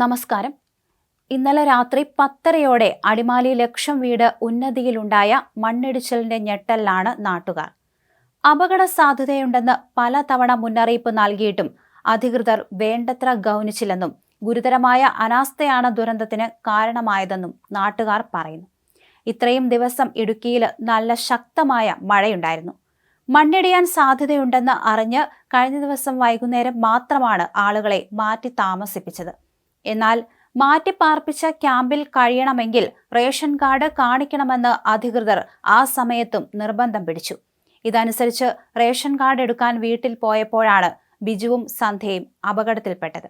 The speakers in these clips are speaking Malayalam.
നമസ്കാരം. ഇന്നലെ രാത്രി പത്തരയോടെ അടിമാലി ലക്ഷം വീട് ഉന്നതിയിലുണ്ടായ മണ്ണിടിച്ചിലിന്റെ ഞെട്ടലിലാണ് നാട്ടുകാർ. അപകട സാധ്യതയുണ്ടെന്ന് പലതവണ മുന്നറിയിപ്പ് നൽകിയിട്ടും അധികൃതർ വേണ്ടത്ര ഗൗനിച്ചില്ലെന്നും ഗുരുതരമായ അനാസ്ഥയാണ് ദുരന്തത്തിന് കാരണമായതെന്നും നാട്ടുകാർ പറയുന്നു. ഇത്രയും ദിവസം ഇടുക്കിയിൽ നല്ല ശക്തമായ മഴയുണ്ടായിരുന്നു. മണ്ണിടിയാൻ സാധ്യതയുണ്ടെന്ന് അറിഞ്ഞ് കഴിഞ്ഞ ദിവസം വൈകുന്നേരം മാത്രമാണ് ആളുകളെ മാറ്റി താമസിപ്പിച്ചത്. എന്നാൽ മാറ്റിപ്പാർപ്പിച്ച ക്യാമ്പിൽ കഴിയണമെങ്കിൽ റേഷൻ കാർഡ് കാണിക്കണമെന്ന് അധികൃതർ ആ സമയത്തും നിർബന്ധം പിടിച്ചു. ഇതനുസരിച്ച് റേഷൻ കാർഡ് എടുക്കാൻ വീട്ടിൽ പോയപ്പോഴാണ് ബിജുവും സന്ധ്യയും അപകടത്തിൽപ്പെട്ടത്.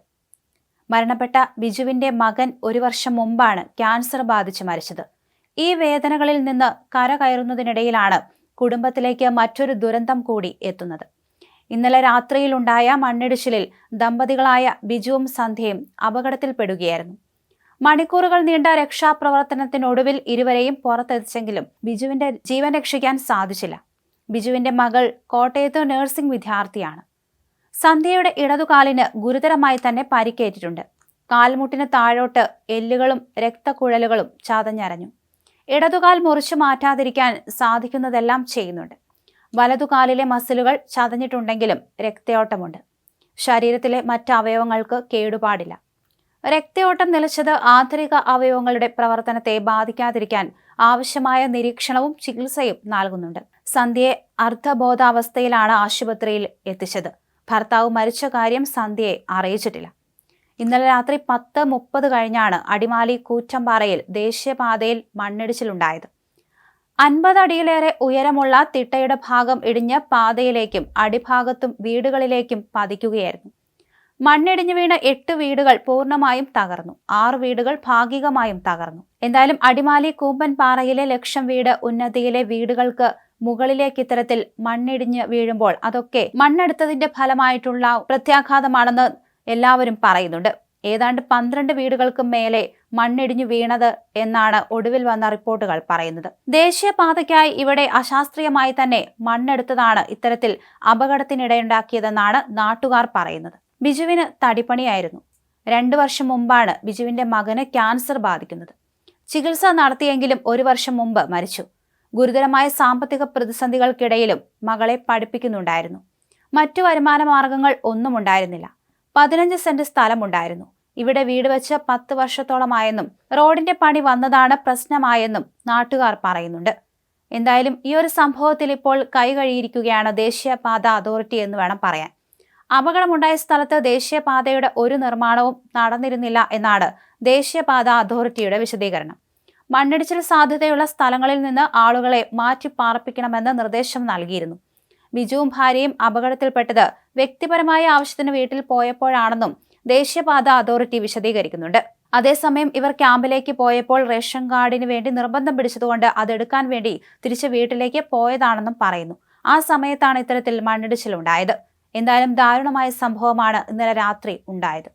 മരണപ്പെട്ട ബിജുവിന്റെ മകൻ ഒരു വർഷം മുമ്പാണ് ക്യാൻസർ ബാധിച്ച് മരിച്ചത്. ഈ വേദനകളിൽ നിന്ന് കരകയറുന്നതിനിടയിലാണ് കുടുംബത്തിലേക്ക് മറ്റൊരു ദുരന്തം കൂടി എത്തുന്നത്. ഇന്നലെ രാത്രിയിലുണ്ടായ മണ്ണിടിച്ചിലിൽ ദമ്പതികളായ ബിജുവും സന്ധ്യയും അപകടത്തിൽപ്പെടുകയായിരുന്നു. മണിക്കൂറുകൾ നീണ്ട രക്ഷാപ്രവർത്തനത്തിനൊടുവിൽ ഇരുവരെയും പുറത്തെത്തിച്ചെങ്കിലും ബിജുവിന്റെ ജീവൻ രക്ഷിക്കാൻ സാധിച്ചില്ല. ബിജുവിന്റെ മകൾ കോട്ടയത്ത് നഴ്സിംഗ് വിദ്യാർത്ഥിയാണ്. സന്ധ്യയുടെ ഇടതുകാലിന് ഗുരുതരമായി തന്നെ പരിക്കേറ്റിട്ടുണ്ട്. കാൽമുട്ടിന് താഴോട്ട് എല്ലുകളും രക്തക്കുഴലുകളും ചതഞ്ഞരഞ്ഞു. ഇടതുകാൽ മുറിച്ചു മാറ്റാതിരിക്കാൻ സാധിക്കുന്നതെല്ലാം ചെയ്യുന്നുണ്ട്. വലതുകാലിലെ മസിലുകൾ ചതഞ്ഞിട്ടുണ്ടെങ്കിലും രക്തയോട്ടമുണ്ട്. ശരീരത്തിലെ മറ്റ് അവയവങ്ങൾക്ക് കേടുപാടില്ല. രക്തയോട്ടം നിലച്ചത് ആന്തരിക അവയവങ്ങളുടെ പ്രവർത്തനത്തെ ബാധിക്കാതിരിക്കാൻ ആവശ്യമായ നിരീക്ഷണവും ചികിത്സയും നൽകുന്നുണ്ട്. സന്ധ്യയെ അർദ്ധബോധാവസ്ഥയിലാണ് ആശുപത്രിയിൽ എത്തിച്ചത്. ഭർത്താവ് മരിച്ച കാര്യം സന്ധ്യയെ അറിയിച്ചിട്ടില്ല. ഇന്നലെ രാത്രി പത്ത് മുപ്പത് കഴിഞ്ഞാണ് അടിമാലി കൂറ്റമ്പാറയിൽ ദേശീയപാതയിൽ മണ്ണിടിച്ചിലുണ്ടായത്. അൻപത് അടിയിലേറെ ഉയരമുള്ള തിട്ടയുടെ ഭാഗം ഇടിഞ്ഞ് പാതയിലേക്കും അടിഭാഗത്തും വീടുകളിലേക്കും പതിക്കുകയായിരുന്നു. മണ്ണിടിഞ്ഞു വീണ എട്ട് വീടുകൾ പൂർണമായും തകർന്നു. ആറ് വീടുകൾ ഭാഗികമായും തകർന്നു. എന്തായാലും അടിമാലി കൂമ്പൻ പാറയിലെ ലക്ഷം വീട് ഉന്നതിയിലെ വീടുകൾക്ക് മുകളിലേക്ക് ഇത്തരത്തിൽ മണ്ണിടിഞ്ഞ് വീഴുമ്പോൾ അതൊക്കെ മണ്ണെടുത്തതിന്റെ ഫലമായിട്ടുള്ള പ്രത്യാഘാതമാണെന്ന് എല്ലാവരും പറയുന്നുണ്ട്. ഏതാണ്ട് പന്ത്രണ്ട് വീടുകൾക്കും മേലെ മണ്ണിടിഞ്ഞു വീണത് എന്നാണ് ഒടുവിൽ വന്ന റിപ്പോർട്ടുകൾ പറയുന്നത്. ദേശീയപാതയ്ക്കായി ഇവിടെ അശാസ്ത്രീയമായി തന്നെ മണ്ണെടുത്തതാണ് ഇത്തരത്തിൽ അപകടത്തിനിടയുണ്ടാക്കിയതെന്നാണ് നാട്ടുകാർ പറയുന്നത്. ബിജുവിന് തടിപ്പണിയായിരുന്നു. രണ്ടു വർഷം മുമ്പാണ് ബിജുവിന്റെ മകന് ക്യാൻസർ ബാധിക്കുന്നത്. ചികിത്സ നടത്തിയെങ്കിലും ഒരു വർഷം മുമ്പ് മരിച്ചു. ഗുരുതരമായ സാമ്പത്തിക പ്രതിസന്ധികൾക്കിടയിലും മകളെ പഠിപ്പിക്കുന്നുണ്ടായിരുന്നു. മറ്റു വരുമാന മാർഗങ്ങൾ ഒന്നും ഉണ്ടായിരുന്നില്ല. പതിനഞ്ച് സെന്റ് സ്ഥലമുണ്ടായിരുന്നു. ഇവിടെ വീട് വെച്ച് പത്ത് വർഷത്തോളമായെന്നും റോഡിന്റെ പണി വന്നതാണ് പ്രശ്നമായെന്നും നാട്ടുകാർ പറയുന്നുണ്ട്. എന്തായാലും ഈ ഒരു സംഭവത്തിൽ ഇപ്പോൾ കൈകഴിയിരിക്കുകയാണ് ദേശീയപാത അതോറിറ്റി എന്ന് വേണം പറയാൻ. അപകടമുണ്ടായ സ്ഥലത്ത് ദേശീയപാതയുടെ ഒരു നിർമ്മാണവും നടന്നിരുന്നില്ല എന്നാണ് ദേശീയപാത അതോറിറ്റിയുടെ വിശദീകരണം. മണ്ണിടിച്ചിൽ സാധ്യതയുള്ള സ്ഥലങ്ങളിൽ നിന്ന് ആളുകളെ മാറ്റി പാർപ്പിക്കണമെന്ന് നിർദ്ദേശം നൽകിയിരുന്നു. ബിജുവും ഭാര്യയും അപകടത്തിൽപ്പെട്ടത് വ്യക്തിപരമായ ആവശ്യത്തിന് വീട്ടിൽ പോയപ്പോഴാണെന്നും ദേശീയപാത അതോറിറ്റി വിശദീകരിക്കുന്നുണ്ട്. അതേസമയം ഇവർ ക്യാമ്പിലേക്ക് പോയപ്പോൾ റേഷൻ കാർഡിന് വേണ്ടി നിർബന്ധം പിടിച്ചതുകൊണ്ട് അതെടുക്കാൻ വേണ്ടി തിരിച്ച് വീട്ടിലേക്ക് പോയതാണെന്നും പറയുന്നു. ആ സമയത്താണ് ഇത്തരത്തിൽ മണ്ണിടിച്ചിലുണ്ടായത്. എന്തായാലും ദാരുണമായ സംഭവമാണ് ഇന്നലെ രാത്രി ഉണ്ടായത്.